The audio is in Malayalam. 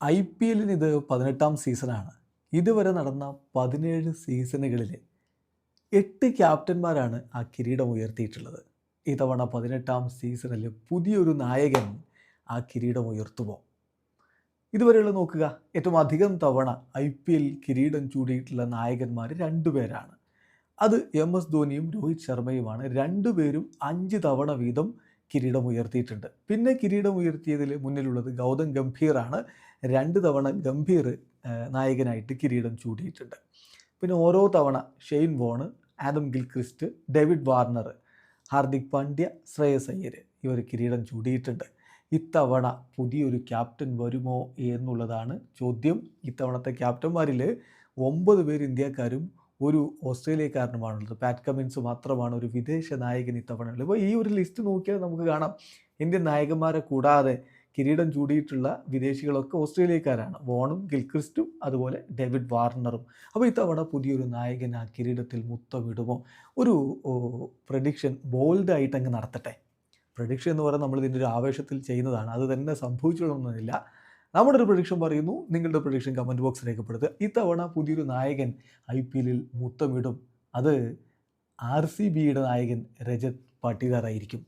ഐ പി എല്ലിന് ഇത് പതിനെട്ടാം സീസണാണ്. ഇതുവരെ നടന്ന പതിനേഴ് സീസണുകളിൽ എട്ട് ക്യാപ്റ്റന്മാരാണ് ആ കിരീടം ഉയർത്തിയിട്ടുള്ളത്. ഇത്തവണ പതിനെട്ടാം സീസണിൽ പുതിയൊരു നായകൻ ആ കിരീടം ഉയർത്തുമോ? ഇതുവരെയുള്ള നോക്കുക. ഏറ്റവും അധികം തവണ ഐ പി എൽ കിരീടം ചൂടിയിട്ടുള്ള നായകന്മാർ രണ്ടുപേരാണ് അത് എം എസ് ധോനിയും രോഹിത് ശർമ്മയുമാണ്. രണ്ടുപേരും അഞ്ച് തവണ വീതം കിരീടം ഉയർത്തിയിട്ടുണ്ട് പിന്നെ കിരീടം ഉയർത്തിയതിൽ മുന്നിലുള്ളത് ഗൗതം ഗംഭീറാണ്. രണ്ട് തവണ ഗംഭീർ നായകനായിട്ട് കിരീടം ചൂടിയിട്ടുണ്ട് പിന്നെ ഓരോ തവണ Shane Warne Adam Gilchrist David Warner Hardik Pandya Shreyas Iyer ഇവർ കിരീടം ചൂടിയിട്ടുണ്ട് ഇത്തവണ പുതിയൊരു ക്യാപ്റ്റൻ വരുമോ എന്നുള്ളതാണ് ചോദ്യം. ഇത്തവണത്തെ ക്യാപ്റ്റന്മാരിൽ ഒമ്പത് പേര് ഇന്ത്യക്കാരും ഒരു ഓസ്ട്രേലിയക്കാരനുമാണുള്ളത്. പാറ്റ് കമിൻസ് മാത്രമാണ് ഒരു വിദേശ നായകൻ ഇത്തവണ ഉള്ളത് അപ്പോൾ ഈ ഒരു ലിസ്റ്റ് നോക്കിയാൽ നമുക്ക് കാണാം. ഇന്ത്യൻ നായകന്മാരെ കൂടാതെ കിരീടം ചൂടിയിട്ടുള്ള വിദേശികളൊക്കെ ഓസ്ട്രേലിയക്കാരാണ്. വോണും ഗിൽക്രിസ്റ്റും അതുപോലെ ഡേവിഡ് വാർണറും. അപ്പോൾ ഇത്തവണ പുതിയൊരു നായകൻ ആ കിരീടത്തിൽ മുത്തമിടുമോ? ഒരു പ്രഡിക്ഷൻ ബോൾഡായിട്ട് അങ്ങ് നടത്തട്ടെ. പ്രഡിക്ഷൻ എന്ന് പറയുന്നത് നമ്മൾ ഇതിന്റെ ഒരു ആവേശത്തിൽ ചെയ്യുന്നതാണ്. അത് തന്നെ സംഭവിച്ചൊന്നുമില്ല നമ്മുടെ ഒരു പ്രൊഡിക്ഷൻ പറയുന്നു. നിങ്ങളുടെ പ്രൊഡിക്ഷൻ കമന്റ് ബോക്സ് രേഖപ്പെടുത്തുക. ഇത്തവണ പുതിയൊരു നായകൻ ഐ പി എല്ലിൽ മുത്തമിടും. അത് ആർ സി ബിയുടെ നായകൻ രജത് പാട്ടീദാർ ആയിരിക്കും